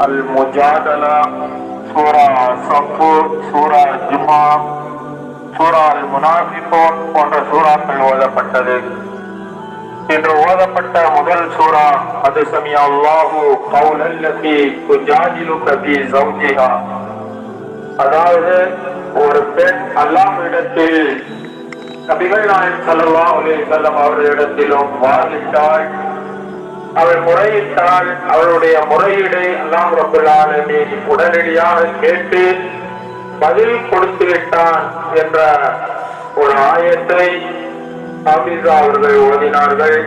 अलमुजादला सूरा सफ़र सूरा ஜுமா சூரா அல் முனாஃபிகோன் போன்ற சூறாக்கள் ஓதப்பட்டது இன்று ஓதப்பட்ட முதல் சூரா அது சமியா அல்லாஹு கவுலல்லதி குஜாஜிலு கபி சௌஜிஹா அதாவது ஒரு பெண் அல்லாஹ்விடத்தில் நபிகள் நாயன் சல்லல்லாஹு அலைஹி வஸல்லம் அவர்களிடத்திலும் வாதிட்டாள் அவள் முறையிட்டால் அவளுடைய முறையீடை அல்லாம் ரபுல்லாலுமே உடனடியாக கேட்டு பதில் கொடுத்து விட்டான் என்ற ஒரு ஆயத்தை ஹாபிசா அவர்கள் ஓதினார்கள்.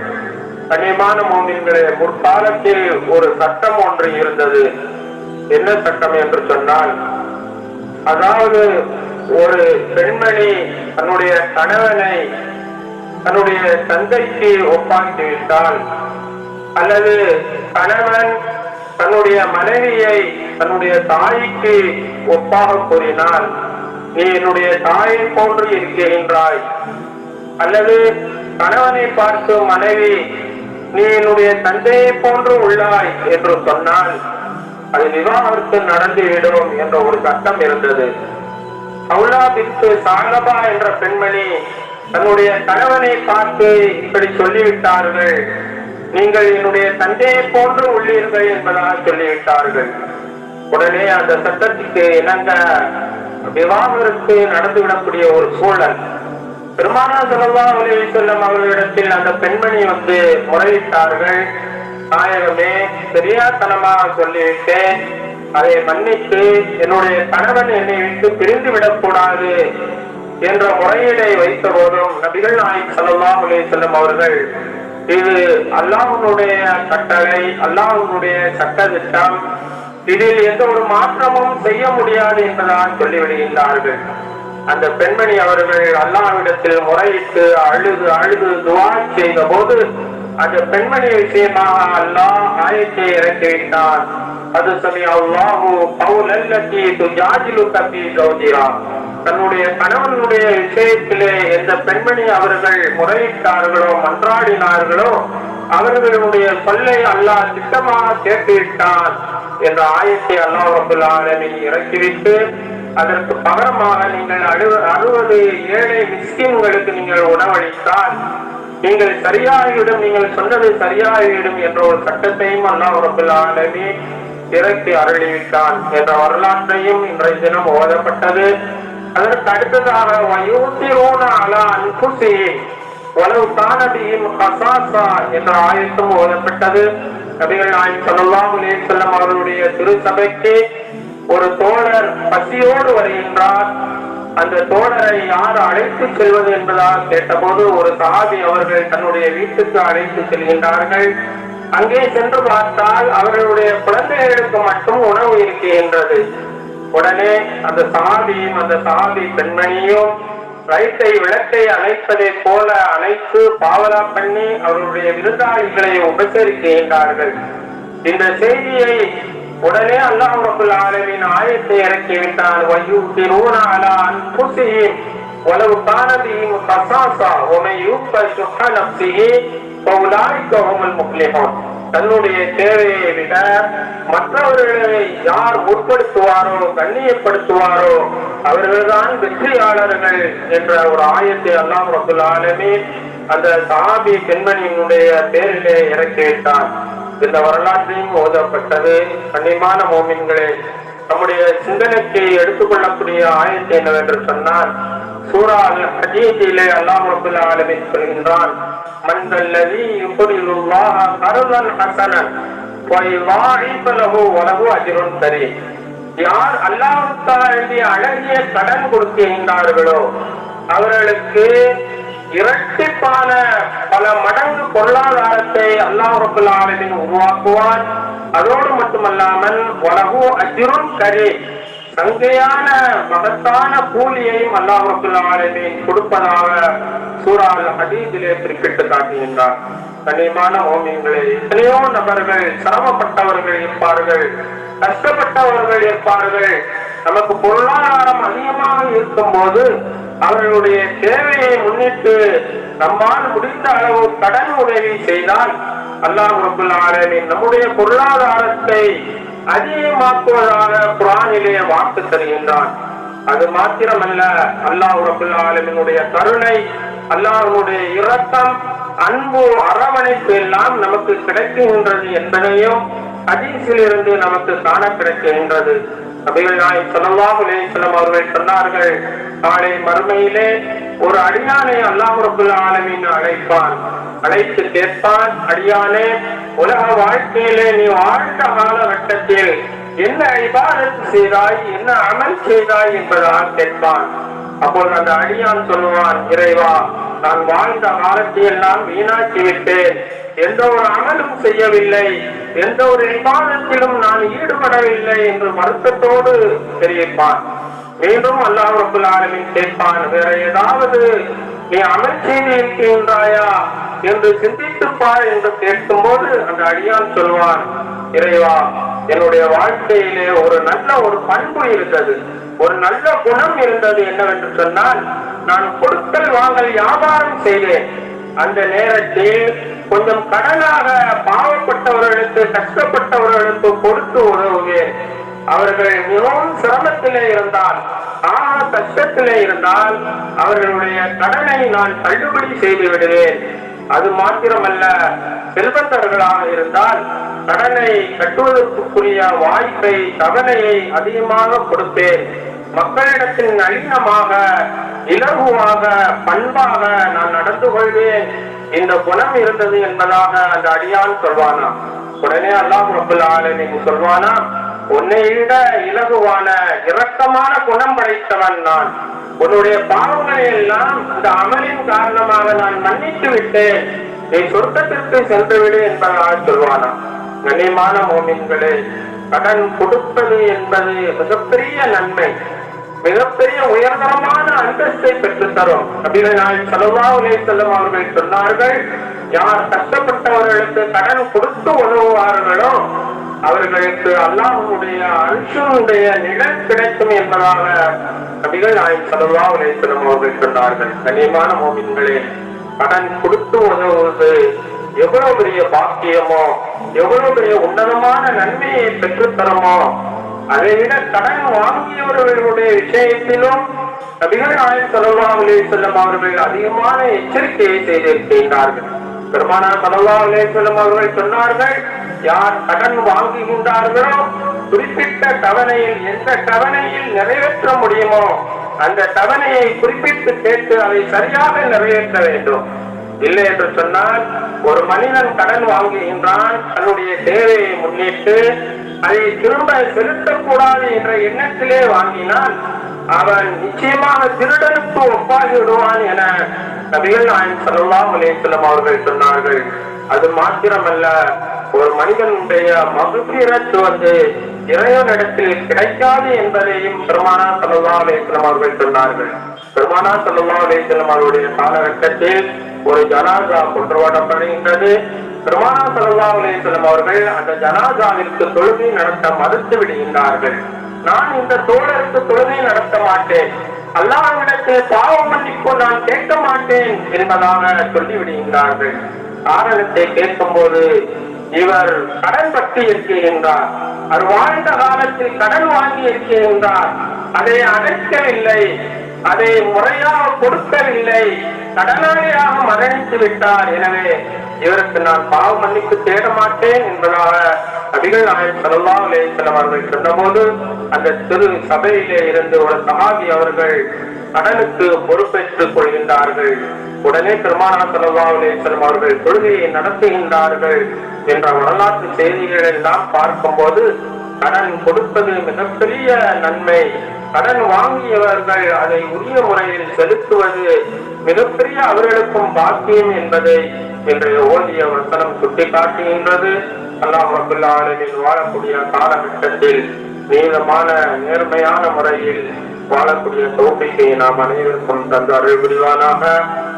கண்ணியமான மோமின்களே முற்காலத்தில் ஒரு சட்டம் ஒன்று இருந்தது. என்ன சட்டம் என்று சொன்னால் அதாவது ஒரு பெண்மணி தன்னுடைய கணவனை தன்னுடைய தந்தைக்கு ஒப்பாக்கி விட்டால் அல்லது கணவன் தன்னுடைய மனைவியை தன்னுடைய தாய்க்கு ஒப்பாக கூறினால் நீ என்னுடைய தாயை போன்று இருக்கின்றாய். அல்லது கணவனை பார்த்து மனைவி நீ என்னுடைய தந்தையை போன்று உள்ளாய் என்று சொன்னால் அது விவாகரத்து நடந்துவிடும் என்ற ஒரு சட்டம் இருந்தது. அவுலாபித்து சாகபா என்ற பெண்மணி தன்னுடைய கணவனை பார்த்து இப்படி சொல்லிவிட்டார்கள். நீங்கள் என்னுடைய தந்தையை போன்று உள்ளீர்கள் என்பதாக சொல்லிவிட்டார்கள். உடனே அந்த சட்டத்துக்கு இணங்க விவாகரத்து நடந்துவிடக்கூடிய ஒரு சூழல். பெருமானா சொல்லா உலகி செல்லும் அவர்களிடத்தில் அந்த பெண்மணி வந்து முறையிட்டார்கள். நாயகமே தெரியாதனமாக சொல்லிவிட்டேன். அதை மன்னித்து என்னுடைய கணவன் என்னை விட்டு பிரிந்து விடக்கூடாது என்ற முறையீடை வைத்த போதும் நபிகள் நாயக் சல்லா உலகி செல்லும் அவர்கள் இது அல்லாஹனுடைய கட்டளை அல்லாஹனுடைய சட்டத்திட்டம். இதில் எந்த ஒரு மாற்றமும் செய்ய முடியாது என்பதாக சொல்லிவிடுகின்றார்கள். அந்த பெண்மணி அவர்கள் அல்லாவிடத்தில் முறையிட்டு அழுது அழுது துவா செய்த போது அந்த பெண்மணி விஷயமாக அல்லாஹ் ஆயத்தை இறக்கி விட்டான் அது அல்லாஹூ பவுல் அல்லி துஜாஜிலு கபி ஜௌஜிரா தன்னுடைய கணவனுடைய விஷயத்திலே எந்த பெண்மணி அவர்கள் முறையிட்டார்களோ மன்றாடினார்களோ அவர்களுடைய சொல்லை அல்லாஹ் திட்டமாக கேட்டுவிட்டான் என்ற ஆயத்தை அல்லாஹ் ரபுல் ஆலமின் இறக்கிவிட்டு அதற்கு பகரமாக நீங்கள் அழு அறுபது ஏழை மிஸ்கின்களுக்கு நீங்கள் உணவளித்தால் நீங்கள் சரியாகிவிடும் நீங்கள் சொன்னது சரியாகிவிடும் என்ற ஒரு சட்டத்தையும் அல்லாஹ் ரபுல் இறக்கி அருளிவிட்டான் என்ற வரலாற்றையும் இன்றைய தினம் ஓதப்பட்டது. அதற்கு அடுத்ததாக வயோசிரோன அலா அன்புசி உலவு தானபியின் ஹசாசா என்ற ஆயத்தும் ஓதப்பட்டது. நபிகள் நாயகம் ஸல்லல்லாஹு அலைஹி வஸல்லம் அவர்களுடைய திருச்சபைக்கு ஒரு தோழர் பசியோடு வருகின்றார். அந்த தோழரை யார் அழைத்து செல்வது என்பதாக கேட்டபோது ஒரு சஹாபி அவர்கள் தன்னுடைய வீட்டுக்கு அழைத்து செல்கின்றார்கள். அங்கே சென்று பார்த்தால் அவர்களுடைய குழந்தைகளுக்கு மட்டும் உணவு இருக்கின்றது. உடனே அந்த சாதியும் அந்த சாதி பெண்மணியும் வயிற்றை விளக்கை அணைப்பதை போல அணைத்து பாவலா பண்ணி அவருடைய விருந்தாளிகளை உபசரிக்கின்றார்கள் இந்த செய்தியை உடனே அல்லாஹ் ரபுல் ஆலமின் ஆயத்தை இறக்கிவிட்டான் விட்டான். வயூத்திரூன அலா அன்புசிஹிம் வலவு கசாசா உமை யூப்ப சுஹ நப்சிஹி ஃபவுலாயிக தன்னுடைய தேவையை விட மற்றவர்களை யார் உட்படுத்துவாரோ கண்ணியப்படுத்துவாரோ அவர்கள்தான் வெற்றியாளர்கள் என்ற ஒரு ஆயத்தை அல்லாம் ரபுல் ஆலமே அந்த சாபி பெண்மணியினுடைய பேரிலே இறக்கி விட்டார் இந்த வரலாற்றையும் ஓதப்பட்டது கண்ணியமான மோமின்களே நம்முடைய சிந்தனைக்கு எடுத்துக்கொள்ளக்கூடிய ஆயத்தை என்னவென்று சொன்னால் சூரா அல் ஹதீஸிலே அல்லாஹ் ரபுல் ஆலமீன் சொல்கின்றான் மன் அல்லதி யுக்ரிலுல்லாஹ கர்தன் ஹஸனன் ويضاعف له وله أجر كريم யார் அல்லாஹ்வுக்கு வேண்டிய அழகிய கடன் கொடுக்கின்றார்களோ அவர்களுக்கு இரட்டிப்பான பல மடங்கு பொருளாதாரத்தை அல்லாஹ் ரபுல் ஆலமின் உருவாக்குவான் அதோடு மட்டுமல்லாமல் வலகு அஜிரும் கரி சங்கையான மகத்தான கூலியையும் அல்லாஹ் ரபுல் கொடுப்பதாக சூரா அல் குறிப்பிட்டு காட்டுகின்றார் கனியமான ஓமியங்களே எத்தனையோ நபர்கள் சிரமப்பட்டவர்கள் இருப்பார்கள் கஷ்டப்பட்டவர்கள் இருப்பார்கள். நமக்கு பொருளாதாரம் அதிகமாக இருக்கும் போது அவர்களுடைய தேவையை முன்னிட்டு நம்மால் முடிந்த அளவு கடன் உதவி செய்தால் அல்லாஹ் ரபுல் ஆலமீன் நம்முடைய பொருளாதாரத்தை அதிகமாக்குவதாக குரானிலே வாக்கு தருகின்றான். அது மாத்திரமல்ல அல்லாஹ் ரபுல் ஆலமினுடைய கருணை அல்லாஹனுடைய இரக்கம் அன்பு அரவணைப்பு எல்லாம் நமக்கு கிடைக்கின்றது என்பதையும் ஹதீஸில் இருந்து நமக்கு காண கிடைக்கின்றது. நபிகள் நாயகம் ஸல்லல்லாஹு அலைஹி அவர்கள் சொன்னார்கள் நாளை மறுமையிலே ஒரு அடியானை அல்லாஹ் ரபுல் ஆலமீன் அழைப்பான். அழைத்து கேட்பான் அடியானே உலக வாழ்க்கையிலே நீ வாழ்ந்த காலகட்டத்தில் என்ன இபாதத்து செய்தாய் என்ன அமல் செய்தாய் என்பதால் கேட்பான். அப்போது அந்த அடியான் சொல்லுவான் இறைவா நான் வாழ்ந்த காலத்தில் நான் வீணாக்கி விட்டேன் எந்த ஒரு அமலும் செய்யவில்லை. எந்த ஒரு விவாதத்திலும் நான் ஈடுபடவில்லை என்று வருத்தத்தோடு தெரிவிப்பான். மீண்டும் அல்லாஹ் ரபுல் ஆலமின் கேட்பான் வேற ஏதாவது நீ அமல் செய்திருக்கின்றாயா என்று சிந்தித்துப்பார் என்று கேட்கும்போது அந்த அடியான் சொல்வான் இறைவா என்னுடைய வாழ்க்கையிலே ஒரு நல்ல ஒரு பண்பு இருந்தது. ஒரு நல்ல குணம் இருந்தது என்னவென்று சொன்னால் நான் கொடுக்கல் வாங்கல் வியாபாரம் செய்தேன். அந்த நேரத்தில் கொஞ்சம் கடனாக பாவப்பட்டவர்களுக்கு கஷ்டப்பட்டவர்களுக்கு கொடுத்து உதவுவேன். அவர்கள் மிகவும் சிரமத்திலே இருந்தால் ஆக கஷ்டத்திலே இருந்தால் அவர்களுடைய கடனை நான் தள்ளுபடி செய்து விடுவேன். அது மாத்திரமல்ல செல்வந்தர்களாக இருந்தால் கடனை கட்டுவதற்குரிய வாய்ப்பை தவணையை அதிகமாக கொடுப்பேன். மக்களிடத்தில் நளினமாக இலகுவாக பண்பாக நான் நடந்து கொள்வேன். இந்த குணம் இருந்தது என்பதாக அந்த அடியான் சொல்வானா? உடனே அல்லாஹ் ரபுல் ஆலமின் சொல்வானா? உன்னை விட இலகுவான இரக்கமான குணம் படைத்தவன் நான். உன்னுடைய பாவங்களை எல்லாம் இந்த அமலின் காரணமாக நான் மன்னித்து விட்டேன். நீ சொர்க்கத்திற்கு சென்றுவிடு என்பதாக சொல்வானா கண்ணியமான மோமின்களே கடன் கொடுப்பது என்பது மிகப்பெரிய நன்மை. மிகப்பெரிய உயர்தரமான அந்தஸ்தை பெற்று தரும் அப்படின்னு நாயகம் ஸல்லல்லாஹு செல்லும் அவர்கள் சொன்னார்கள் யார் கஷ்டப்பட்டவர்களுக்கு கடன் கொடுத்து உதவுவார்களோ அவர்களுக்கு அல்லாஹ்வுடைய அரிசனுடைய நிழல் கிடைக்கும் என்பதாக நபிகள் நாயகம் ஸல்லல்லாஹு அலைஹி அவர்கள் சொன்னார்கள். கனியமான மோமின்களே கடன் கொடுத்து உதவுவது எவ்வளவு பெரிய பாக்கியமோ எவ்வளவு பெரிய உன்னதமான நன்மையை பெற்றுத்தரமோ அதை விட கடன் வாங்கியவர்களுடைய விஷயத்திலும் நபிகள் நாயகம் ஸல்லல்லாஹு அலைஹி அவர்கள் அதிகமான எச்சரிக்கையை செய்திருக்கின்றார்கள். பெருமானா ஸல்லல்லாஹு உலகம் அவர்கள் சொன்னார்கள் யார் கடன் வாங்குகின்றார்களோ குறிப்பிட்ட தவணையில் எந்த தவணையில் நிறைவேற்ற முடியுமோ அந்த தவணையை குறிப்பிட்டு கேட்டு அதை சரியாக நிறைவேற்ற வேண்டும். இல்லை என்று சொன்னால் ஒரு மனிதன் கடன் வாங்குகின்றான் தன்னுடைய தேவையை முன்னிட்டு அதை திரும்ப செலுத்தக்கூடாது என்ற எண்ணத்திலே வாங்கினால் அவன் நிச்சயமாக திருடனுக்கு ஒப்பாகி விடுவான் என நபிகள் நாயன் ஸல்லல்லாஹு அலைஹி அவர்கள் சொன்னார்கள். அது மாத்திரமல்ல ஒரு மனிதனுடைய மகுபிரத்து வந்து இறைவனிடத்தில் கிடைக்காது என்பதையும் பெருமானா ஸல்லல்லாஹு அலைஹி அவர்கள் சொன்னார்கள். பெருமானா ஸல்லல்லாஹு அலைஹி அவருடைய காலகட்டத்தில் ஒரு ஜனாசா கொண்டு வரப்படுகின்றது பெருமானா ஸல்லல்லாஹு அலைஹி அவர்கள் அந்த ஜனாசாவிற்கு தொழுகை நடத்த மறுத்து விடுகின்றார்கள். நான் இந்த தோழருக்கு தொழுகை நடத்த மாட்டேன். அல்லாவிடத்தில் பாவம் மன்னிப்பு நான் கேட்க மாட்டேன் என்பதாக சொல்லி விடுகின்றார்கள் கேட்கும் போது இவர் கடன் பற்றி இருக்கின்றார் அவர் வாழ்ந்த காலத்தில் கடன் வாங்கி இருக்கின்றார் அதை அடைக்கவில்லை. அதை முறையாக கொடுக்கவில்லை. கடனாளியாக மரணித்து விட்டார். எனவே இவருக்கு நான் பாவ மன்னிப்பு தேட மாட்டேன் என்பதாக நபிகள் நாயகம் ஸல்லல்லாஹு அலைஹி அவர்கள் சொன்னபோது அந்த சிறு சபையிலே இருந்து ஒரு சஹாபி அவர்கள் கடனுக்கு பொறுப்பேற்றுக் கொள்கின்றார்கள். உடனே பெருமான ஸல்லல்லாஹு அவர்கள் தொழுகையை நடத்துகின்றார்கள் என்ற வரலாற்று செய்திகள் எல்லாம் பார்க்கும்போது கடன் கொடுப்பது மிகப்பெரிய நன்மை. கடன் வாங்கியவர்கள் அதை உரிய முறையில் செலுத்துவது மிகப்பெரிய அவர்களுக்கும் பாக்கியம் என்பதை இன்றைய ஓதிய வசனம் சுட்டிக்காட்டுகின்றது. அல்லாஹ் ரபுல்லா வாழக்கூடிய காலகட்டத்தில் நீளமான நேர்மையான முறையில் வாழக்கூடிய தோப்பிக்கை நாம் அனைவருக்கும் தந்து அருள் புரிவானாக